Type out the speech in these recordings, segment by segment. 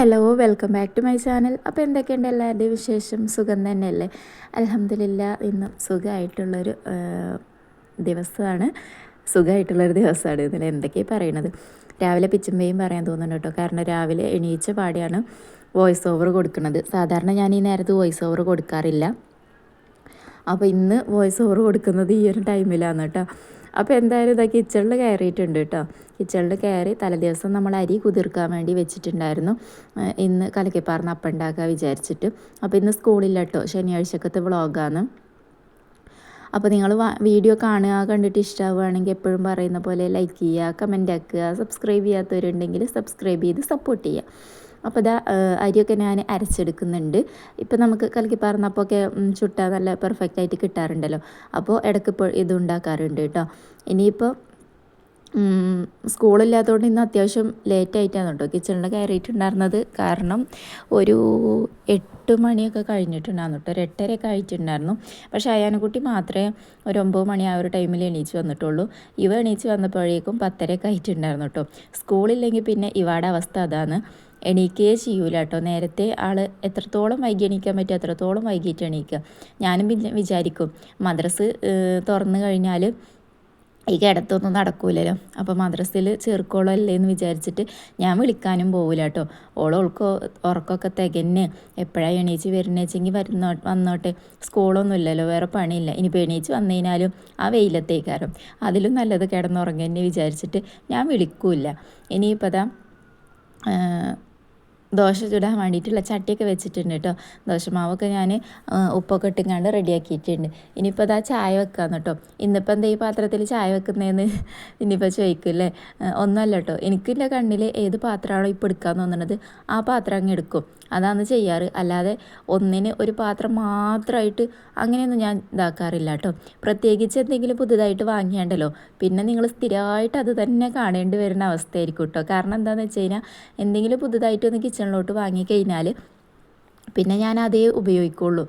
Hello welcome back to my channel അപ്പോൾ എന്തൊക്കെയുണ്ട് എല്ലാവരുടെയും വിശേഷം? സുഖം തന്നെയല്ലേ? അലഹമില്ല ഇന്നും സുഖമായിട്ടുള്ളൊരു ദിവസമാണ്. സുഖമായിട്ടുള്ളൊരു ദിവസമാണ്. ഇതിൽ എന്തൊക്കെയാണ് പറയണത്? രാവിലെ പിച്ചുമ്പയും പറയാൻ തോന്നുന്നു കേട്ടോ. കാരണം രാവിലെ എണീച്ച പാടിയാണ് വോയിസ് ഓവർ കൊടുക്കുന്നത് സാധാരണ ഞാൻ ഈ നേരത്ത് വോയിസ് ഓവർ കൊടുക്കാറില്ല. അപ്പോൾ ഇന്ന് വോയിസ് ഓവർ കൊടുക്കുന്നത് ഈ ഒരു ടൈമിലാണ് കേട്ടോ. അപ്പോൾ എന്തായാലും ഇതാ കിച്ചണിൽ കയറിയിട്ടുണ്ട് കേട്ടോ. കിച്ചണിൽ കയറി തലേദിവസം നമ്മൾ അരി കുതിർക്കാൻ വേണ്ടി വെച്ചിട്ടുണ്ടായിരുന്നു. ഇന്ന് കലക്കിപ്പാർന്ന് അപ്പം ഉണ്ടാക്കുക വിചാരിച്ചിട്ട്. അപ്പോൾ ഇന്ന് സ്കൂളില്ല കേട്ടോ. ശനിയാഴ്ചക്കത്തെ വ്ളോഗാണ്. അപ്പോൾ നിങ്ങൾ വീഡിയോ കാണുക കണ്ടിട്ട് ഇഷ്ടമാവുകയാണെങ്കിൽ എപ്പോഴും പറയുന്ന പോലെ ലൈക്ക് ചെയ്യുക കമന്റ് ആക്കുക സബ്സ്ക്രൈബ് ചെയ്യാത്തവരുണ്ടെങ്കിൽ സബ്സ്ക്രൈബ് ചെയ്ത് സപ്പോർട്ട് ചെയ്യുക. അപ്പോൾ ഇതാ അരിയൊക്കെ ഞാൻ അരച്ചെടുക്കുന്നുണ്ട്. ഇപ്പോൾ നമുക്ക് കലക്കി കലക്കിപ്പാർന്നപ്പൊക്കെ ചുട്ടാൽ നല്ല പെർഫെക്റ്റ് ആയിട്ട് കിട്ടാറുണ്ടല്ലോ. അപ്പോൾ ഇടയ്ക്ക് ഇപ്പോൾ ഇത് ഉണ്ടാക്കാറുണ്ട് കേട്ടോ ഇനിയിപ്പോൾ സ്കൂളില്ലാത്തതുകൊണ്ട് ഇന്ന് അത്യാവശ്യം ലേറ്റ് ആയിട്ടാണ് കേട്ടോ കിച്ചണിൽ കയറിയിട്ടുണ്ടായിരുന്നത് കാരണം ഒരു എട്ട് മണിയൊക്കെ കഴിഞ്ഞിട്ടുണ്ടായിരുന്നു കേട്ടോ ഒരു എട്ടരയൊക്കെ ആയിട്ടുണ്ടായിരുന്നു. പക്ഷേ അയാനക്കുട്ടി മാത്രമേ ഒരു ഒമ്പത് മണി ആ ഒരു ടൈമിൽ എണീച്ച് വന്നിട്ടുള്ളൂ. ഇവ എണീച്ച് വന്നപ്പോഴേക്കും പത്തരയൊക്കെ ആയിട്ടുണ്ടായിരുന്നു കേട്ടോ സ്കൂളില്ലെങ്കിൽ പിന്നെ ഇവാടെ അവസ്ഥ അതാണ്. എണീക്കുകയേ ചെയ്യൂല കേട്ടോ നേരത്തെ ആൾ എത്രത്തോളം വൈകി എണീക്കാൻ പറ്റും അത്രത്തോളം വൈകിട്ട് എണീക്കുക ഞാനും പിന്നെ വിചാരിക്കും മദ്രസ് തുറന്നു കഴിഞ്ഞാൽ ഈ കിടത്തൊന്നും നടക്കൂലല്ലോ. അപ്പോൾ മദ്രസയിൽ ചേർക്കോളോ അല്ലേ എന്ന് വിചാരിച്ചിട്ട് ഞാൻ വിളിക്കാനും പോകില്ല കേട്ടോ ഓളോൾക്കോ ഉറക്കമൊക്കെ തികഞ്ഞ് എപ്പോഴാണ് എണീച്ച് വരുന്നേച്ചെങ്കിൽ വരുന്നോ വന്നോട്ടെ. സ്കൂളൊന്നും ഇല്ലല്ലോ വേറെ പണിയില്ല. ഇനിയിപ്പോൾ എണീച്ച് വന്നു കഴിഞ്ഞാലും ആ വെയിലത്തേക്കാരം. അതിലും നല്ലത് കിടന്നുറങ്ങുന്നേ വിചാരിച്ചിട്ട് ഞാൻ വിളിക്കൂല ഇനിയിപ്പോൾ അതാ ദോശ ചുടാൻ വേണ്ടിയിട്ടുള്ള ചട്ടിയൊക്കെ വെച്ചിട്ടുണ്ട് കേട്ടോ. ദോശമാവൊക്കെ ഞാൻ ഉപ്പൊക്കെ ഇട്ടിങ്ങാണ്ട് റെഡിയാക്കിയിട്ടുണ്ട്. ഇനിയിപ്പോൾ അതാ ചായ വെക്കാന്ന് കേട്ടോ. ഇന്നിപ്പോൾ എന്താ ഈ പാത്രത്തിൽ ചായ വെക്കുന്നതെന്ന് ഇനിയിപ്പോൾ ചോദിക്കില്ലേ ഒന്നല്ല കേട്ടോ. എനിക്കിന്റെ കണ്ണിൽ ഏത് പാത്രമാണോ ഇപ്പോൾ എടുക്കാൻ തോന്നുന്നത് ആ പാത്രം അങ്ങ് എടുക്കും. അതാണ് ചെയ്യാറ്. അല്ലാതെ ഒന്നിന് ഒരു പാത്രം മാത്രമായിട്ട് അങ്ങനെയൊന്നും ഞാൻ ഇതാക്കാറില്ല കേട്ടോ. പ്രത്യേകിച്ച് എന്തെങ്കിലും പുതുതായിട്ട് വാങ്ങിയാണ്ടല്ലോ. പിന്നെ നിങ്ങൾ സ്ഥിരമായിട്ട് അത് തന്നെ കാണേണ്ടി വരുന്ന അവസ്ഥയായിരിക്കും കേട്ടോ. കാരണം എന്താണെന്ന് വെച്ച് കഴിഞ്ഞാൽ എന്തെങ്കിലും പുതുതായിട്ടൊന്ന് കിച്ചണിലോട്ട് വാങ്ങിക്കഴിഞ്ഞാൽ പിന്നെ ഞാൻ അതേ ഉപയോഗിക്കുള്ളൂ.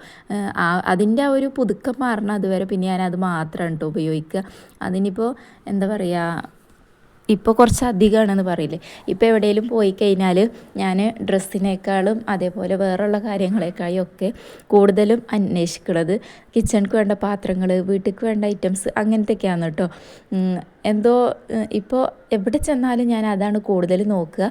അതിന്റെ ആ ഒരു പുതുക്കം മാറണം അതുവരെ പിന്നെ ഞാൻ അത് മാത്രമാണ് കേട്ടോ ഉപയോഗിക്കുക. അതിനിപ്പോൾ എന്താ പറയുക ഇപ്പോൾ കുറച്ച് അധികമാണെന്ന് പറയില്ലേ. ഇപ്പോൾ എവിടെയെങ്കിലും പോയി കഴിഞ്ഞാൽ ഞാൻ ഡ്രസ്സിനേക്കാളും അതേപോലെ വേറെയുള്ള കാര്യങ്ങളെക്കാളും ഒക്കെ കൂടുതലും അന്വേഷിക്കുന്നത് കിച്ചണിക്ക് വേണ്ട പാത്രങ്ങൾ വീട്ടിലേക്ക് വേണ്ട ഐറ്റംസ് അങ്ങനത്തെയൊക്കെയാണ് കേട്ടോ എന്തോ ഇപ്പോൾ എവിടെ ചെന്നാലും ഞാൻ അതാണ് കൂടുതൽ നോക്കുക.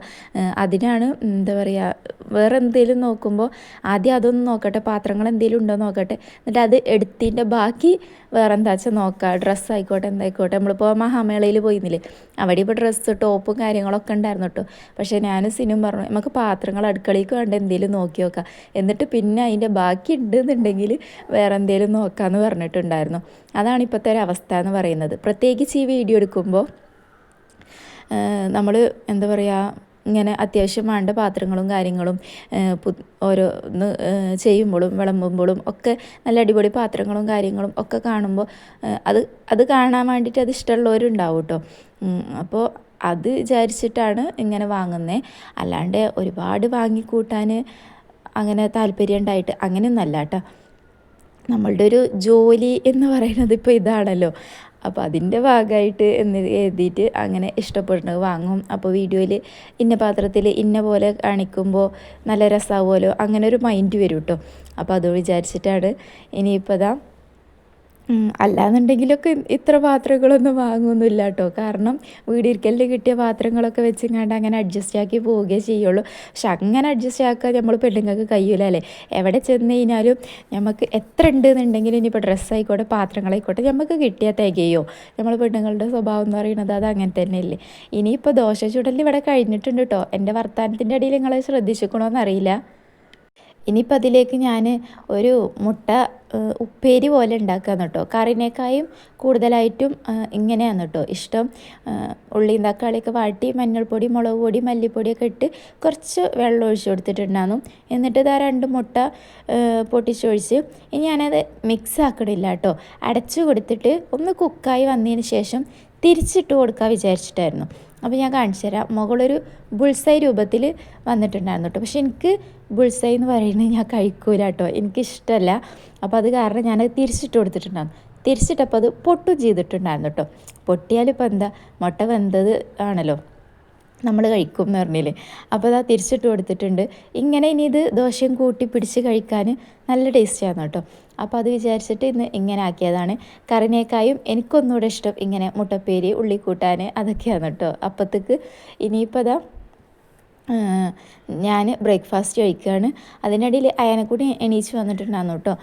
അതിനാണ് എന്താ പറയുക വേറെ എന്തെങ്കിലും നോക്കുമ്പോൾ ആദ്യം അതൊന്നും നോക്കട്ടെ പാത്രങ്ങൾ എന്തെങ്കിലും ഉണ്ടോ നോക്കട്ടെ. എന്നിട്ട് അത് എടുത്തിന്റെ ബാക്കി വേറെ എന്താ വെച്ചാൽ നോക്കുക ഡ്രസ്സ് ആയിക്കോട്ടെ എന്തായിക്കോട്ടെ. നമ്മളിപ്പോൾ മഹാമേളയിൽ പോയിരുന്നില്ലേ? അവിടെ ഇപ്പോൾ ഡ്രസ്സ് ടോപ്പും കാര്യങ്ങളൊക്കെ ഉണ്ടായിരുന്നു കേട്ടോ പക്ഷേ ഞാൻ സിനിമ പറഞ്ഞു നമുക്ക് പാത്രങ്ങൾ അടുക്കളയ്ക്ക് വേണ്ട എന്തെങ്കിലും നോക്കി നോക്കാം. എന്നിട്ട് പിന്നെ അതിന്റെ ബാക്കി ഉണ്ടെന്നുണ്ടെങ്കിൽ വേറെ എന്തെങ്കിലും നോക്കാമെന്ന് പറഞ്ഞിട്ടുണ്ടായിരുന്നു. അതാണ് ഇപ്പോഴത്തെ ഒരു അവസ്ഥ എന്ന് പറയുന്നത്. പ്രത്യേകിച്ച് ഈ വീഡിയോ എടുക്കുമ്പോൾ നമ്മൾ എന്താ പറയുക ഇങ്ങനെ അത്യാവശ്യം വേണ്ട പാത്രങ്ങളും കാര്യങ്ങളും ഓരോന്ന് ചെയ്യുമ്പോഴും വിളമ്പുമ്പോഴും ഒക്കെ നല്ല അടിപൊളി പാത്രങ്ങളും കാര്യങ്ങളും ഒക്കെ കാണുമ്പോൾ അത് അത് കാണാൻ വേണ്ടിയിട്ട് അത് ഇഷ്ടമുള്ളവരുണ്ടാവും കേട്ടോ അപ്പോൾ അത് വിചാരിച്ചിട്ടാണ് ഇങ്ങനെ വാങ്ങുന്നത് അല്ലാണ്ട് ഒരുപാട് വാങ്ങിക്കൂട്ടാൻ അങ്ങനെ താല്പര്യം ഉണ്ടായിട്ട് അങ്ങനെയൊന്നല്ല കേട്ടോ. നമ്മളുടെ ഒരു ജോലി എന്ന് പറയുന്നത് ഇപ്പോൾ ഇതാണല്ലോ. അപ്പോൾ അതിന്റെ ഭാഗമായിട്ട് എന്ന് എഴുതിയിട്ട് അങ്ങനെ ഇഷ്ടപ്പെടുന്നത് വാങ്ങും. അപ്പോൾ വീഡിയോയിൽ ഇന്ന പാത്രത്തിൽ ഇന്ന പോലെ കാണിക്കുമ്പോൾ നല്ല രസമാവുമല്ലോ അങ്ങനെ ഒരു മൈൻഡ് വരും കേട്ടോ അപ്പോൾ അത് വിചാരിച്ചിട്ടാണ് ഇനിയിപ്പോൾ അതാ അല്ലാന്നുണ്ടെങ്കിലൊക്കെ ഇത്ര പാത്രങ്ങളൊന്നും വാങ്ങുന്നില്ല കേട്ടോ കാരണം വീടിരിക്കലിൽ കിട്ടിയ പാത്രങ്ങളൊക്കെ വെച്ചിങ്ങാണ്ട് അങ്ങനെ അഡ്ജസ്റ്റ് ആക്കി പോവുകയേ ചെയ്യുള്ളൂ. പക്ഷെ അങ്ങനെ അഡ്ജസ്റ്റ് ആക്കാൻ നമ്മൾ പെണ്ണുങ്ങൾക്ക് കഴിയൂല അല്ലേ? എവിടെ ചെന്ന് കഴിഞ്ഞാലും നമുക്ക് എത്ര ഉണ്ട് എന്നുണ്ടെങ്കിലും ഇനിയിപ്പോൾ ഡ്രസ്സായിക്കോട്ടെ പാത്രങ്ങളായിക്കോട്ടെ നമുക്ക് കിട്ടിയാൽ തികയോ? നമ്മൾ പെണ്ണുങ്ങളുടെ സ്വഭാവം എന്ന് പറയുന്നത് അത് അങ്ങനെ തന്നെയല്ലേ? ഇനിയിപ്പോൾ ദോശ ചുടൽ ഇവിടെ കഴിഞ്ഞിട്ടുണ്ട് കേട്ടോ എന്റെ വർത്തമാനത്തിന്റെ ഇടയിൽ നിങ്ങളെ ശ്രദ്ധിച്ചിക്കണോ അറിയില്ല. ഇനിയിപ്പോൾ അതിലേക്ക് ഞാൻ ഒരു മുട്ട ഉപ്പേരി പോലെ ഉണ്ടാക്കുക കേട്ടോ. കറിനേക്കായും കൂടുതലായിട്ടും ഇങ്ങനെയാണ് കേട്ടോ ഇഷ്ടം. ഉള്ളിയും തക്കാളിയൊക്കെ വാട്ടി മഞ്ഞൾപ്പൊടി മുളക് പൊടി മല്ലിപ്പൊടിയൊക്കെ ഇട്ട് കുറച്ച് വെള്ളം ഒഴിച്ച് കൊടുത്തിട്ടുണ്ടായിരുന്നു. എന്നിട്ട് ഇതാ രണ്ട് മുട്ട പൊട്ടിച്ചൊഴിച്ച് ഇനി ഞാനത് മിക്സ് ആക്കണില്ല കേട്ടോ. അടച്ചു കൊടുത്തിട്ട് ഒന്ന് കുക്കായി വന്നതിന് ശേഷം തിരിച്ചിട്ട് കൊടുക്കാൻ വിചാരിച്ചിട്ടായിരുന്നു. അപ്പോൾ ഞാൻ കാണിച്ചു തരാം. മുകളൊരു ബുൾസൈ രൂപത്തിൽ വന്നിട്ടുണ്ടായിരുന്നു കേട്ടോ. പക്ഷെ എനിക്ക് ബുൾസൈ എന്ന് പറയുന്നത് ഞാൻ കഴിക്കൂല കേട്ടോ. എനിക്കിഷ്ടമല്ല അപ്പോൾ അത് കാരണം ഞാനത് തിരിച്ചിട്ട് കൊടുത്തിട്ടുണ്ടായിരുന്നു. തിരിച്ചിട്ടപ്പോൾ അത് പൊട്ടും ചെയ്തിട്ടുണ്ടായിരുന്നു കേട്ടോ. പൊട്ടിയാലിപ്പോൾ എന്താ? മുട്ട വെന്തത് ആണല്ലോ. നമ്മൾ കഴിക്കും എന്ന് പറഞ്ഞില്ലേ? അപ്പോൾ അതാ തിരിച്ചിട്ട് കൊടുത്തിട്ടുണ്ട്. ഇങ്ങനെ ഇനി ഇത് ദോശയും കൂട്ടി പിടിച്ച് കഴിക്കാൻ നല്ല ടേസ്റ്റിയാണ് കേട്ടോ. അപ്പോൾ അത് വിചാരിച്ചിട്ട് ഇന്ന് ഇങ്ങനെ ആക്കിയതാണ്. കറിനേക്കായും എനിക്കൊന്നുകൂടെ ഇഷ്ടം ഇങ്ങനെ മുട്ടപ്പേരി ഉള്ളിക്കൂട്ടാൻ അതൊക്കെയാണ് കേട്ടോ. അപ്പത്തേക്ക് ഇനിയിപ്പോൾ അതാ ഞാൻ ബ്രേക്ക്ഫാസ്റ്റ് കഴിക്കുകയാണ് അതിനിടയിൽ അയനക്കുട്ടി എണീച്ച് വന്നിട്ടുണ്ടായിരുന്നു കേട്ടോ.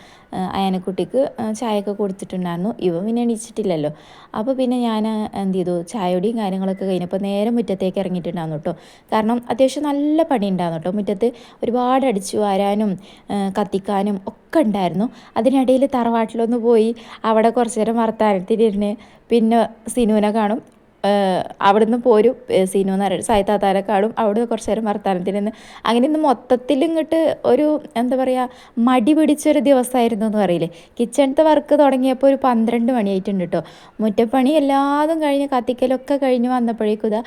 അയനക്കുട്ടിക്ക് ചായയൊക്കെ കൊടുത്തിട്ടുണ്ടായിരുന്നു. ഇവ പിന്നെ എണീച്ചിട്ടില്ലല്ലോ. അപ്പോൾ പിന്നെ ഞാൻ എന്ത് ചെയ്തു ചായയുടെയും കാര്യങ്ങളൊക്കെ കഴിഞ്ഞപ്പോൾ നേരെ മുറ്റത്തേക്ക് ഇറങ്ങിയിട്ടുണ്ടായിരുന്നു കേട്ടോ. കാരണം അത്യാവശ്യം നല്ല പണി ഉണ്ടായിരുന്നു കേട്ടോ. മുറ്റത്ത് ഒരുപാട് അടിച്ചു വാരാനും കത്തിക്കാനും ഒക്കെ ഉണ്ടായിരുന്നു. അതിനിടയിൽ തറവാട്ടിലൊന്ന് പോയി അവിടെ കുറച്ച് നേരം വർത്താനത്തിലിരുന്ന് പിന്നെ സിനുവിനെ കാണും. അവിടുന്ന് പോരും. സീനു എന്ന് പറയുന്നത് സായിത്താത്താരെക്കാളും അവിടെ കുറച്ച് നേരം വർത്താനത്തിൽ നിന്ന് അങ്ങനെ ഇന്ന് മൊത്തത്തിൽ ഇങ്ങോട്ട് ഒരു എന്താ പറയുക മടി പിടിച്ചൊരു ദിവസമായിരുന്നു എന്ന് പറയില്ലേ. കിച്ചണത്തെ വർക്ക് തുടങ്ങിയപ്പോൾ ഒരു പന്ത്രണ്ട് മണിയായിട്ടുണ്ട് കേട്ടോ. മുറ്റപ്പണി എല്ലാതും കഴിഞ്ഞ് കത്തിക്കലൊക്കെ കഴിഞ്ഞ് വന്നപ്പോഴേക്കും ഇതാ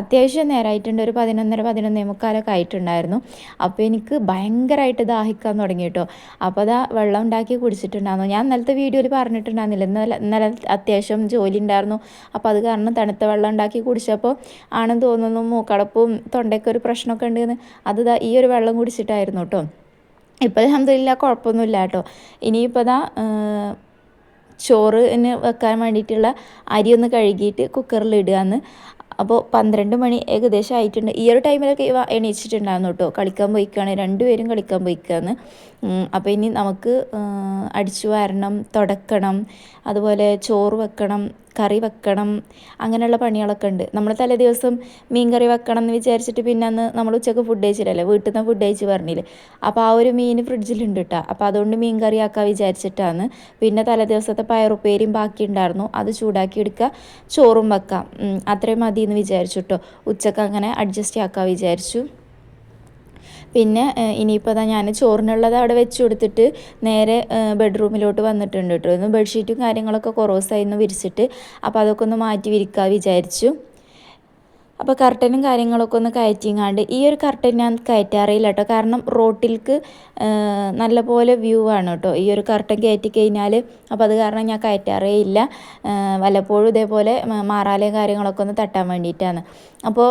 അത്യാവശ്യം നേരമായിട്ടുണ്ട് ഒരു പതിനൊന്നര പതിനൊന്നേ മുക്കാലൊക്കെ ആയിട്ടുണ്ടായിരുന്നു. അപ്പോൾ എനിക്ക് ഭയങ്കരമായിട്ട് ദാഹിക്കാൻ തുടങ്ങി കേട്ടോ. അപ്പോൾ അതാ വെള്ളം ഉണ്ടാക്കി കുടിച്ചിട്ടുണ്ടായിരുന്നു. ഞാൻ ഇന്നലത്തെ വീഡിയോയിൽ പറഞ്ഞിട്ടുണ്ടായിരുന്നില്ല. ഇന്നലെ ഇന്നലെ അത്യാവശ്യം ജോലി ഉണ്ടായിരുന്നു. അപ്പോൾ അത് കാരണം തണുത്ത വെള്ളം ഉണ്ടാക്കി കുടിച്ചപ്പോൾ ആണെന്ന് തോന്നുന്നു മൂക്കടപ്പും തൊണ്ടയ്ക്ക് ഒരു പ്രശ്നമൊക്കെ ഉണ്ടെന്ന്. അത് ഈ ഒരു വെള്ളം കുടിച്ചിട്ടായിരുന്നു കേട്ടോ. ഇപ്പോൾ അലഹമില്ല കുഴപ്പമൊന്നുമില്ല കേട്ടോ. ഇനിയിപ്പോൾ ദാ ചോറിന് വെക്കാൻ വേണ്ടിയിട്ടുള്ള അരി ഒന്ന് കഴുകിയിട്ട് കുക്കറിൽ ഇടുകയെന്ന് അപ്പോൾ പന്ത്രണ്ട് മണി ഏകദേശം ആയിട്ടുണ്ട്. ഈ ഒരു ടൈമിലൊക്കെ എണീച്ചിട്ടുണ്ടായിരുന്നു കേട്ടോ. കളിക്കാൻ പോയിക്കാണ്. രണ്ടുപേരും കളിക്കാൻ പോയിക്കാന്ന് അപ്പോൾ ഇനി നമുക്ക് അടിച്ചു വാരണം തുടക്കണം അതുപോലെ ചോറ് വെക്കണം കറി വെക്കണം അങ്ങനെയുള്ള പണികളൊക്കെ ഉണ്ട്. നമ്മൾ തലേ ദിവസം മീൻ കറി വെക്കണം എന്ന് വിചാരിച്ചിട്ട് പിന്നെ അന്ന് നമ്മൾ ഉച്ചയ്ക്ക് ഫുഡ് കഴിച്ചില്ലല്ലേ? വീട്ടിൽ നിന്ന് ഫുഡ് കഴിച്ച് പറഞ്ഞില്ലേ? അപ്പോൾ ആ ഒരു മീൻ ഫ്രിഡ്ജിലുണ്ട് കേട്ടോ അപ്പോൾ അതുകൊണ്ട് മീൻ കറി ആക്കാൻ വിചാരിച്ചിട്ടാണ്. പിന്നെ തലേ ദിവസത്തെ പയറുപ്പേരിയും ബാക്കി ഉണ്ടായിരുന്നു. അത് ചൂടാക്കി എടുക്കുക ചോറും വെക്കാം. അത്രയും മതി എന്ന് വിചാരിച്ചു കേട്ടോ ഉച്ചയ്ക്ക് അങ്ങനെ അഡ്ജസ്റ്റ് ആക്കാൻ വിചാരിച്ചു. പിന്നെ ഇനിയിപ്പോൾ അതാ ഞാൻ ചോറിനുള്ളത് അവിടെ വെച്ച് കൊടുത്തിട്ട് നേരെ ബെഡ്റൂമിലോട്ട് വന്നിട്ടുണ്ട് കേട്ടോ. ഇന്ന് ബെഡ്ഷീറ്റും കാര്യങ്ങളൊക്കെ കുറവസായിരുന്നു വിരിച്ചിട്ട്. അപ്പോൾ അതൊക്കെ ഒന്ന് മാറ്റി വിരിക്കാൻ വിചാരിച്ചു. അപ്പോൾ കർട്ടനും കാര്യങ്ങളൊക്കെ ഒന്ന് കയറ്റിങ്ങാണ്ട് ഈ ഒരു കർട്ടൻ ഞാൻ കയറ്റാറില്ല കേട്ടോ. കാരണം റോട്ടിൽക്ക് നല്ലപോലെ വ്യൂ ആണ് കേട്ടോ. ഈ ഒരു കർട്ടൻ കയറ്റി കഴിഞ്ഞാൽ അപ്പോൾ അത് കാരണം ഞാൻ കയറ്റാറേ ഇല്ല വല്ലപ്പോഴും ഇതേപോലെ മാറാലയും കാര്യങ്ങളൊക്കെ ഒന്ന് തട്ടാൻ വേണ്ടിയിട്ടാണ്. അപ്പോൾ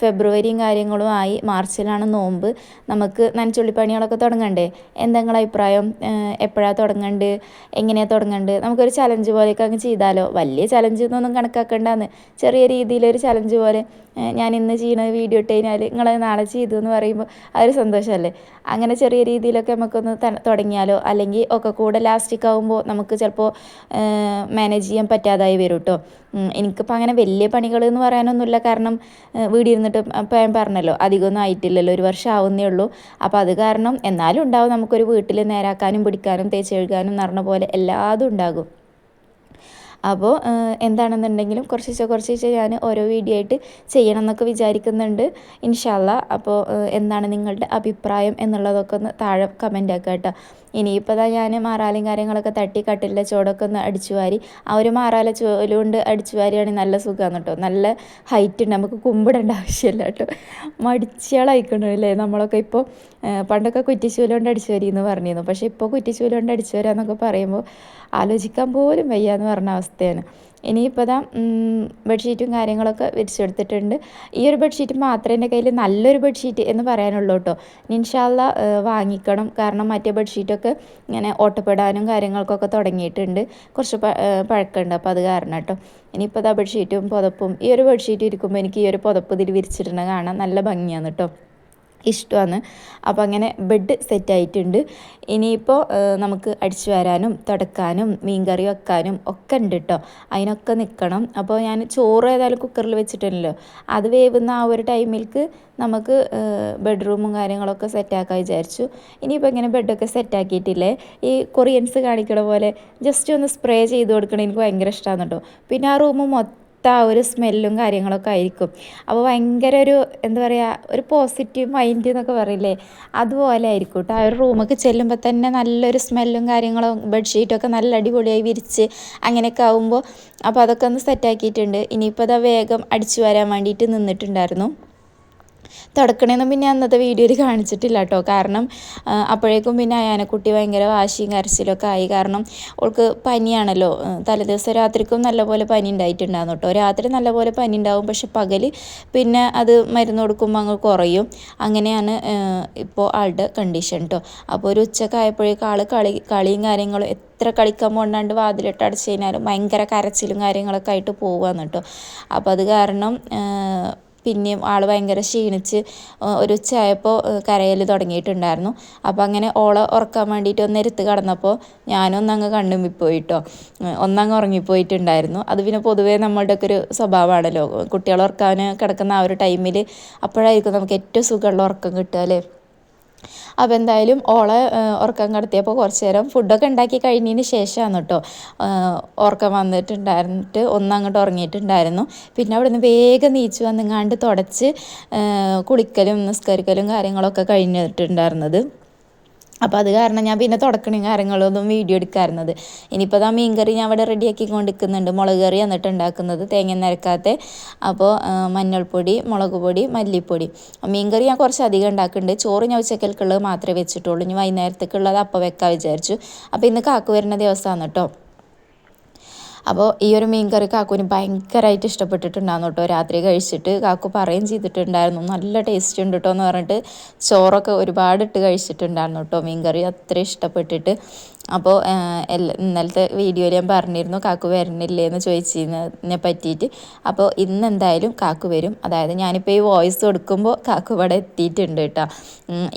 ഫെബ്രുവരിയും കാര്യങ്ങളും ആയി മാർച്ചിലാണ് നോമ്പ്. നമുക്ക് നനച്ചുള്ളിപ്പണികളൊക്കെ തുടങ്ങണ്ടേ? എന്താ നിങ്ങളെ അഭിപ്രായം? എപ്പോഴാണ് തുടങ്ങണ്ട്? എങ്ങനെയാണ് തുടങ്ങണ്ട്? നമുക്കൊരു ചലഞ്ച് പോലെയൊക്കെ അങ്ങ് ചെയ്താലോ? വലിയ ചലഞ്ച് എന്നൊന്നും കണക്കാക്കണ്ടെന്ന്. ചെറിയ രീതിയിലൊരു ചലഞ്ച് പോലെ ഞാൻ ഇന്ന് ചെയ്യുന്ന വീഡിയോ ഇട്ട് കഴിഞ്ഞാൽ നിങ്ങൾ നാളെ ചെയ്തു എന്ന് പറയുമ്പോൾ അതൊരു സന്തോഷമല്ലേ അങ്ങനെ ചെറിയ രീതിയിലൊക്കെ നമുക്കൊന്ന് തുടങ്ങിയാലോ? അല്ലെങ്കിൽ ഒക്കെ കൂടെ ലാസ്റ്റിക് ആകുമ്പോൾ നമുക്ക് ചിലപ്പോൾ മാനേജ് ചെയ്യാൻ പറ്റാതായി വരും കേട്ടോ എനിക്കിപ്പോൾ അങ്ങനെ വലിയ പണികൾ എന്ന് പറയാനൊന്നുമില്ല. കാരണം വീട് ഇരുന്നിട്ട് ഇപ്പം ഞാൻ പറഞ്ഞല്ലോ അധികമൊന്നും ആയിട്ടില്ലല്ലോ ഒരു വർഷം ആവുന്നേ ഉള്ളൂ. അപ്പോൾ അത് കാരണം എന്നാലും ഉണ്ടാവും നമുക്കൊരു വീട്ടിൽ നേരാക്കാനും പിടിക്കാനും തേച്ച് കഴുകാനും പറഞ്ഞ പോലെ എല്ലാതും ഉണ്ടാകും. അപ്പോൾ എന്താണെന്നുണ്ടെങ്കിലും കുറച്ച് കുറച്ച് ഞാൻ ഓരോ വീഡിയോ ആയിട്ട് ചെയ്യണം എന്നൊക്കെ വിചാരിക്കുന്നുണ്ട്. ഇൻഷാല്ല അപ്പോൾ എന്താണ് നിങ്ങളുടെ അഭിപ്രായം എന്നുള്ളതൊക്കെ ഒന്ന് താഴെ കമന്റ് ആക്കുക കേട്ടോ ഇനിയിപ്പോൾ ഇതാ ഞാൻ മാറാലും കാര്യങ്ങളൊക്കെ തട്ടി കട്ടിലെ ചോടൊക്കെ ഒന്ന് അടിച്ചു വാരി. ആ ഒരു മാറാല ചോലുകൊണ്ട് അടിച്ചു വാരിയാണെങ്കിൽ നല്ല സുഖമാണ് കേട്ടോ. നല്ല ഹൈറ്റ് ഉണ്ട്. നമുക്ക് കുമ്പിടേണ്ട ആവശ്യമില്ല കേട്ടോ. മടിച്ചയാളായിക്കണോ അല്ലേ? നമ്മളൊക്കെ ഇപ്പോൾ പണ്ടൊക്കെ കുറ്റിച്ചൂലുകൊണ്ട് അടിച്ചു വരിയെന്ന് പറഞ്ഞിരുന്നു. പക്ഷേ ഇപ്പോൾ കുറ്റിച്ചൂലുകൊണ്ട് അടിച്ചു വരാമെന്നൊക്കെ പറയുമ്പോൾ ആലോചിക്കാൻ പോലും വയ്യ എന്ന് പറഞ്ഞ അവസ്ഥയാണ്. ഇനിയിപ്പോൾ ഇതാ ബെഡ്ഷീറ്റും കാര്യങ്ങളൊക്കെ വിരിച്ചെടുത്തിട്ടുണ്ട്. ഈ ഒരു ബെഡ്ഷീറ്റ് മാത്രമേ എന്റെ കയ്യിൽ നല്ലൊരു ബെഡ്ഷീറ്റ് എന്ന് പറയാനുള്ളൂ കേട്ടോ. നിൻഷാല്ല വാങ്ങിക്കണം. കാരണം മറ്റേ ബെഡ്ഷീറ്റൊക്കെ ഇങ്ങനെ ഓട്ടപ്പെടാനും കാര്യങ്ങൾക്കൊക്കെ തുടങ്ങിയിട്ടുണ്ട്. കുറച്ച് പഴക്കമുണ്ട്. അപ്പോൾ അത് കാരണം കേട്ടോ. ഇനിയിപ്പോൾ ഇതാ ബെഡ്ഷീറ്റും പുതപ്പും ഈ ഒരു ബെഡ്ഷീറ്റ് ഇരിക്കുമ്പോൾ എനിക്ക് ഈ ഒരു പുതപ്പ് ഇതിൽ വിരിച്ചിട്ടുണ്ടെങ്കിൽ കാണാൻ നല്ല ഭംഗിയാണ് കേട്ടോ. ഇഷ്ടമാണ്. അപ്പോൾ അങ്ങനെ ബെഡ് സെറ്റായിട്ടുണ്ട് ഇനിയിപ്പോൾ നമുക്ക് അടിച്ചു വരാനും തുടക്കാനും മീൻകറി വെക്കാനും ഒക്കെ ഉണ്ട് കേട്ടോ അതിനൊക്കെ നിൽക്കണം അപ്പോൾ ഞാൻ ചോറ് ഏതായാലും കുക്കറിൽ വെച്ചിട്ടുണ്ടല്ലോ അത് വേവുന്ന ആ ഒരു ടൈമിലേക്ക് നമുക്ക് ബെഡ്റൂമും കാര്യങ്ങളൊക്കെ സെറ്റാക്കാൻ വിചാരിച്ചു. ഇനിയിപ്പോൾ ഇങ്ങനെ ബെഡൊക്കെ സെറ്റാക്കിയിട്ടില്ലേ ഈ കൊറിയൻസ് കാണിക്കണ പോലെ ജസ്റ്റ് ഒന്ന് സ്പ്രേ ചെയ്ത് കൊടുക്കണം എനിക്ക് ഭയങ്കര ഇഷ്ടമാണ് കേട്ടോ പിന്നെ ആ റൂം മൊത്തം ആ ഒരു സ്മെല്ലും കാര്യങ്ങളൊക്കെ ആയിരിക്കും. അപ്പോൾ ഭയങ്കര ഒരു എന്താ പറയുക ഒരു പോസിറ്റീവ് മൈൻഡ് എന്നൊക്കെ പറയില്ലേ? അതുപോലെ ആയിരിക്കും കേട്ടോ ആ ഒരു റൂമൊക്കെ ചെല്ലുമ്പോൾ തന്നെ നല്ലൊരു സ്മെല്ലും കാര്യങ്ങളും ബെഡ്ഷീറ്റൊക്കെ നല്ല അടിപൊളിയായി വിരിച്ച് അങ്ങനെയൊക്കെ ആകുമ്പോൾ അപ്പോൾ അതൊക്കെ ഒന്ന് സെറ്റാക്കിയിട്ടുണ്ട് ഇനിയിപ്പോൾ അതാ വേഗം അടിച്ചു വരാൻ വേണ്ടിയിട്ട് നിന്നിട്ടുണ്ടായിരുന്നു. തുടക്കണേന്നും പിന്നെ അന്നത്തെ വീഡിയോയിൽ കാണിച്ചിട്ടില്ല കേട്ടോ കാരണം അപ്പോഴേക്കും പിന്നെ അയാനക്കുട്ടി ഭയങ്കര വാശിയും കരച്ചിലൊക്കെ ആയി. കാരണം അവൾക്ക് പനിയാണല്ലോ. തലേദിവസം രാത്രിക്കും നല്ലപോലെ പനി ഉണ്ടായിട്ടുണ്ടായിരുന്നു കേട്ടോ രാത്രി നല്ലപോലെ പനി ഉണ്ടാവും. പക്ഷെ പകൽ പിന്നെ അത് മരുന്ന് കൊടുക്കുമ്പോൾ അങ്ങ് കുറയും. അങ്ങനെയാണ് ഇപ്പോൾ ആളുടെ കണ്ടീഷൻ കേട്ടോ അപ്പോൾ ഒരു ഉച്ചയ്ക്ക് ആയപ്പോഴേക്കും ആൾ കളി കളിയും കാര്യങ്ങളും എത്ര കളിക്കാൻ പോണ്ടാണ്ട് വാതിലിട്ട് അടച്ചു കഴിഞ്ഞാലും ഭയങ്കര കരച്ചിലും കാര്യങ്ങളൊക്കെ ആയിട്ട് പോവാന്ന് കേട്ടോ അപ്പോൾ അത് കാരണം പിന്നെയും ആൾ ഭയങ്കര ക്ഷീണിച്ച് ഒരു ഉച്ചയായപ്പോൾ കരയൽ തുടങ്ങിയിട്ടുണ്ടായിരുന്നു. അപ്പോൾ അങ്ങനെ ഓളെ ഉറക്കാൻ വേണ്ടിയിട്ട് ഒന്ന് എടുത്ത് കടന്നപ്പോൾ ഞാനൊന്നങ്ങ് അങ്ങ് പോയിട്ടോ ഒന്നങ്ങ് ഉറങ്ങിപ്പോയിട്ടുണ്ടായിരുന്നു. അത് പിന്നെ പൊതുവേ നമ്മളുടെയൊക്കെ ഒരു സ്വഭാവമാണല്ലോ. കുട്ടികൾ ഉറക്കാൻ കിടക്കുന്ന ആ ഒരു ടൈമിൽ അപ്പോഴായിരിക്കും നമുക്ക് ഏറ്റവും സുഖമുള്ള ഉറക്കം കിട്ടുക അല്ലേ? അപ്പോൾ എന്തായാലും ഓളെ ഉറക്കം കടത്തിയപ്പോൾ കുറച്ച് നേരം ഫുഡൊക്കെ ഉണ്ടാക്കി കഴിഞ്ഞതിന് ശേഷമാണ് കേട്ടോ ഉറക്കം വന്നിട്ടുണ്ടായിരുന്നിട്ട് ഒന്നങ്ങോട്ട് ഉറങ്ങിയിട്ടുണ്ടായിരുന്നു. പിന്നെ അവിടെ നിന്ന് വേഗം നീച്ച് വന്നിങ്ങാണ്ട് തുടച്ച് കുളിക്കലും നിസ്കരിക്കലും കാര്യങ്ങളൊക്കെ കഴിഞ്ഞിട്ടുണ്ടായിരുന്നത്. അപ്പോൾ അത് കാരണം ഞാൻ പിന്നെ തുടക്കണി കാര്യങ്ങളൊന്നും വീഡിയോ എടുക്കാറുന്നത്. ഇനിയിപ്പോൾ ആ മീൻകറി ഞാൻ അവിടെ റെഡിയാക്കി കൊണ്ടിരിക്കുന്നുണ്ട് മുളക് കറി എന്നിട്ട് ഉണ്ടാക്കുന്നത് തേങ്ങ നിരക്കാത്ത അപ്പോൾ മഞ്ഞൾപ്പൊടി മുളക് പൊടി മല്ലിപ്പൊടി. മീൻകറി ഞാൻ കുറച്ച് അധികം ഉണ്ടാക്കുന്നുണ്ട്. ചോറ് ഞാൻ ഉച്ചക്കൽക്കുള്ളത് മാത്രമേ വെച്ചിട്ടുള്ളൂ. ഇനി വൈകുന്നേരത്തേക്കുള്ളത് അപ്പം വെക്കാൻ വിചാരിച്ചു. അപ്പോൾ ഇന്ന് കാക്കു വരുന്ന ദിവസമാണ് കേട്ടോ. അപ്പോൾ ഈ ഒരു മീൻ കറി കാക്കുവിന് ഭയങ്കരമായിട്ട് ഇഷ്ടപ്പെട്ടിട്ടുണ്ടായിരുന്നു കേട്ടോ. രാത്രി കഴിച്ചിട്ട് കാക്കു പറയുകയും ചെയ്തിട്ടുണ്ടായിരുന്നു. നല്ല ടേസ്റ്റ് ഉണ്ട് കേട്ടോ എന്ന് പറഞ്ഞിട്ട് ചോറൊക്കെ ഒരുപാട് ഇട്ട് കഴിച്ചിട്ടുണ്ടായിരുന്നു കേട്ടോ മീൻ കറി അത്ര ഇഷ്ടപ്പെട്ടിട്ട്. അപ്പോൾ ഇന്നലത്തെ വീഡിയോയിൽ ഞാൻ പറഞ്ഞിരുന്നു കാക്കു വരണില്ലേ എന്ന് ചോദിച്ചതിനെ പറ്റിയിട്ട്. അപ്പോൾ ഇന്ന് എന്തായാലും കാക്കു വരും. അതായത് ഞാനിപ്പോൾ ഈ വോയിസ് കൊടുക്കുമ്പോൾ കാക്കു ഇവിടെ എത്തിയിട്ടുണ്ട് കേട്ടോ.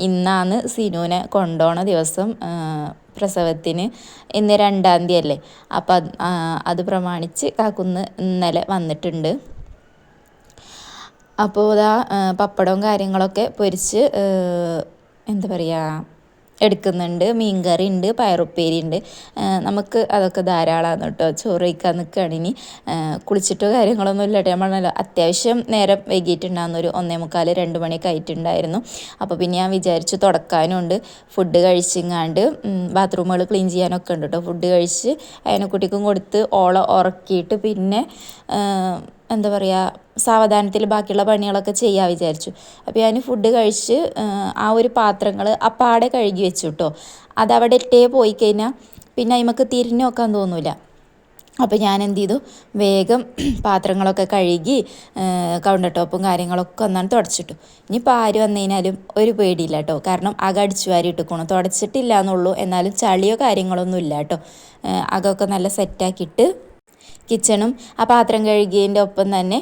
ഇന്നാണ് സിനുവിനെ കൊണ്ടുപോണ ദിവസം പ്രസവത്തിന് ഇന്ന് രണ്ടാം തീയതി അല്ലേ അപ്പം അത് അത് പ്രമാണിച്ച് കാക്കുന്ന് ഇന്നലെ വന്നിട്ടുണ്ട്. അപ്പോൾ ഇതാ പപ്പടവും കാര്യങ്ങളൊക്കെ പൊരിച്ച് എന്താ പറയുക എടുക്കുന്നുണ്ട്. മീൻകറി ഉണ്ട് പയറുപ്പേരി ഉണ്ട്. നമുക്ക് അതൊക്കെ ധാരാളമാണ് കേട്ടോ. ചോറ് കഴിക്കാൻ നിൽക്കുകയാണ് ഇനി. കുളിച്ചിട്ടോ കാര്യങ്ങളൊന്നും ഇല്ല കേട്ടോ. നമ്മൾ അത്യാവശ്യം നേരം വൈകിട്ടുണ്ടാകുന്ന ഒരു ഒന്നേ മുക്കാൽ രണ്ട് മണിയൊക്കെ ആയിട്ടുണ്ടായിരുന്നു. അപ്പോൾ പിന്നെ ഞാൻ വിചാരിച്ചു തുടക്കാനുണ്ട്. ഫുഡ് കഴിച്ചിങ്ങാണ്ട് ബാത്റൂമുകൾ ക്ലീൻ ചെയ്യാനൊക്കെ ഉണ്ട് കേട്ടോ. ഫുഡ് കഴിച്ച് അതിനെ കുട്ടിക്കും കൊടുത്ത് ഓളെ ഉറക്കിയിട്ട് പിന്നെ എന്താ പറയുക സാവധാനത്തിൽ ബാക്കിയുള്ള പണികളൊക്കെ ചെയ്യാൻ വിചാരിച്ചു. അപ്പോൾ ഞാൻ ഫുഡ് കഴിച്ച് ആ, ഒരു പാത്രങ്ങൾ അപ്പാടെ കഴുകി വെച്ചു കേട്ടോ അതവിടെ ഇട്ടേ പോയി കഴിഞ്ഞാൽ പിന്നെ അതിമക്ക് തിരിഞ്ഞു നോക്കാൻ തോന്നില്ല അപ്പോൾ ഞാൻ എന്ത് ചെയ്തു? വേഗം പാത്രങ്ങളൊക്കെ കഴുകി കൗണ്ടർ ടോപ്പും കാര്യങ്ങളൊക്കെ ഒന്നാണ് തുടച്ചിട്ടു. ഇനിയിപ്പോൾ ആര് വന്നു കഴിഞ്ഞാലും ഒരു പേടിയില്ല കേട്ടോ കാരണം അക അടിച്ചു വാരി ഇട്ടുക്കണം. തുടച്ചിട്ടില്ല എന്നുള്ളൂ എന്നാലും ചളിയോ കാര്യങ്ങളൊന്നും ഇല്ല കേട്ടോ അകമൊക്കെ നല്ല സെറ്റാക്കിയിട്ട് കിച്ചണും ആ പാത്രം കഴുകിയതിന്റെ ഒപ്പം തന്നെ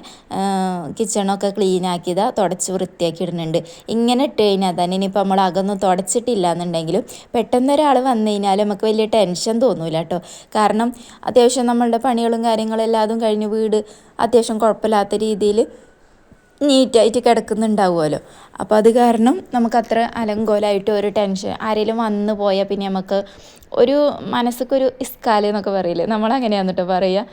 കിച്ചണൊക്കെ ക്ലീനാക്കിയത് തുടച്ച് വൃത്തിയാക്കി ഇടുന്നുണ്ട്. ഇങ്ങനെ ഇട്ട് കഴിഞ്ഞാൽ തന്നെ ഇനിയിപ്പോൾ നമ്മൾ അകൊന്നും തുടച്ചിട്ടില്ല എന്നുണ്ടെങ്കിലും പെട്ടെന്ന് ഒരാൾ വന്നു കഴിഞ്ഞാൽ നമുക്ക് വലിയ ടെൻഷൻ തോന്നൂല കേട്ടോ. കാരണം അത്യാവശ്യം നമ്മളുടെ പണികളും കാര്യങ്ങളും എല്ലാതും കഴിഞ്ഞ് വീട് അത്യാവശ്യം കുഴപ്പമില്ലാത്ത രീതിയിൽ നീറ്റായിട്ട് കിടക്കുന്നുണ്ടാവുമല്ലോ. അപ്പോൾ അത് കാരണം നമുക്കത്ര അലങ്കോലായിട്ട് ഒരു ടെൻഷൻ. ആരെങ്കിലും വന്നു പോയാൽ പിന്നെ നമുക്ക് ഒരു മനസ്സൊക്കൊരു ഇസ്കാല എന്നൊക്കെ പറയില്ലേ? നമ്മളങ്ങനെയാന്ന് കേട്ടോ പറയുക